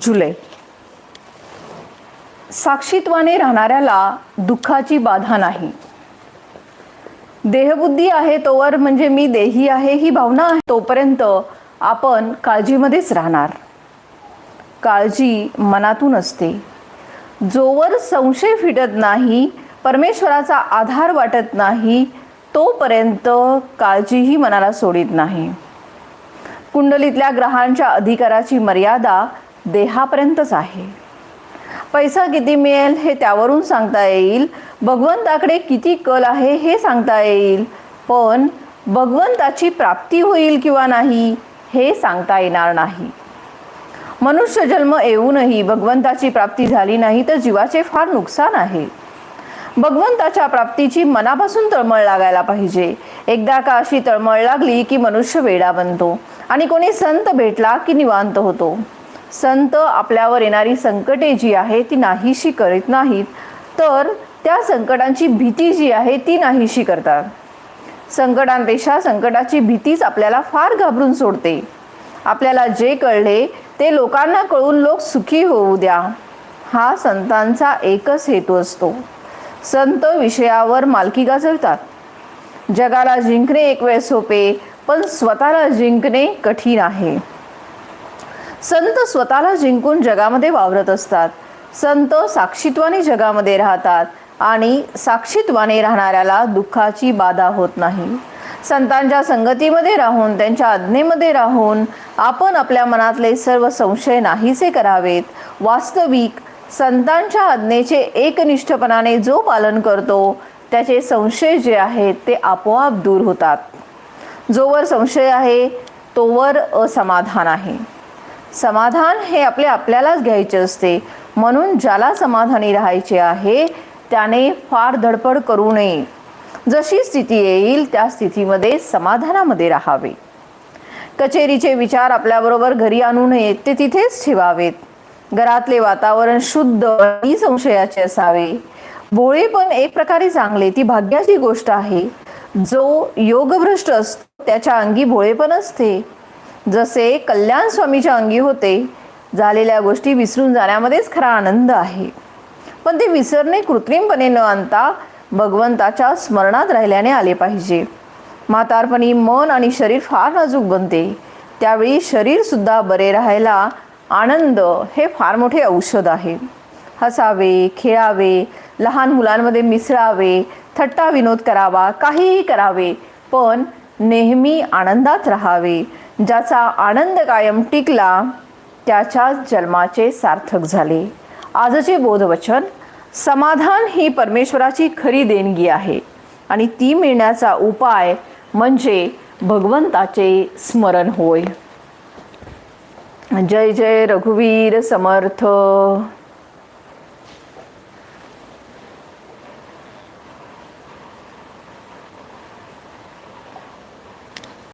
जुलै. साक्षीत्वाने राहणाऱ्याला दुःखाची बाधा नाही. देहबुद्धी आहे तोवर म्हणजे मी देही आहे ही भावना आहे. तोपर्यंत आपण काळजीमध्येच राहणार. काळजी मनातून असते. जोवर संशय फिटत नाही परमेश्वराचा आधार वाटत नाही तोपर्यंत काळजीही मनाला सोडित नाही. कुंडलीतल्या ग्रहांच्या अधिकाराची मर्यादा देहापर्यंतच आहे. पैसा किती मिळेल हे त्यावरून सांगता येईल. भगवंताकडे किती कल आहे हे सांगता येईल. पण भगवंताची प्राप्ती होईल किंवा नाही हे सांगता येणार नाही. मनुष्य जन्म येऊनही भगवंताची प्राप्ती झाली नाही तर जीवाचे फार नुकसान आहे. भगवंताच्या प्राप्तीची मनापासून तळमळ लागायला पाहिजे. एकदा का अशी तळमळ लागली की मनुष्य वेडा बनतो आणि कोणी संत भेटला की निवांत होतो. संत आपल्यावर येणारी संकटे जी आहे ती नाहीशी करीत नाहीत तर त्या संकटांची भीती जी आहे ती नाहीशी करतात. संकटांपेक्षा संकटाची भीतीच आपल्याला फार घाबरून सोडते. आपल्याला जे कळले ते लोकांना कळून लोक सुखी होऊ द्या. हा संतांचा एकच हेतू असतो. संत विषयावर मालकी गाजवतात. जगाला जिंकणे एक वेळ सोपे पण स्वतःला जिंकणे कठीण आहे. संत स्वतःला जिंकून जगामध्ये वावरत असतात. संत साक्षीत्वाने जगामध्ये राहतात आणि साक्षीत्वाने राहणाऱ्याला दुःखाची बाधा होत नाही. संतांच्या संगतीमध्ये राहून त्यांच्या आज्ञेमध्ये राहून आपण आपल्या मनातले सर्व संशय नाहीसे करावेत. वास्तविक संतांच्या आज्ञेचे एकनिष्ठपणाने जो पालन करतो त्याचे संशय जे आहेत ते आपोआप दूर होतात. जोवर संशय आहे तोवर असमाधान आहे. समाधान हे आपले आपल्यालाच घ्यायचे असते. म्हणून ज्याला समाधानी राहायचे आहे त्याने फार धडपड करू नये. जशी स्थिती येईल त्या स्थितीमध्ये समाधानामध्ये राहावे. कचेरीचे विचार आपल्याबरोबर घरी आणू नयेत ते तिथेच ठेवावेत. घरातले वातावरण शुद्ध आणि संशयाचे असावे. भोळे पण एक प्रकारे चांगले ती भाग्याची गोष्ट आहे. जो योगभ्रष्ट असतो त्याच्या अंगी भोळे पण असते. जसे कल्याण स्वामीच्या अंगी होते झालेल्या गोष्टी विसरून जाण्यामध्येच खरा आनंद आहे. पण ते विसरणे कृत्रिमपणे न आणता भगवंताच्या स्मरणात राहिल्याने आले पाहिजे. म्हातारपणी मन आणि शरीर फार नाजूक बनते. त्यावेळी शरीरसुद्धा बरे राहायला आनंद हे फार मोठे औषध आहे. हसावे खेळावे लहान मुलांमध्ये मिसळावे थट्टा विनोद करावा काहीही करावे पण नेहमी आनंदात राहावे. ज्याचा आनंद कायम टिकला त्याच्याच जन्माचे सार्थक झाले. आजचे बोधवचन समाधान ही परमेश्वराची खरी देणगी आहे आणि ती मिळण्याचा उपाय म्हणजे भगवंताचे स्मरण होय. जय जय रघुवीर समर्थ.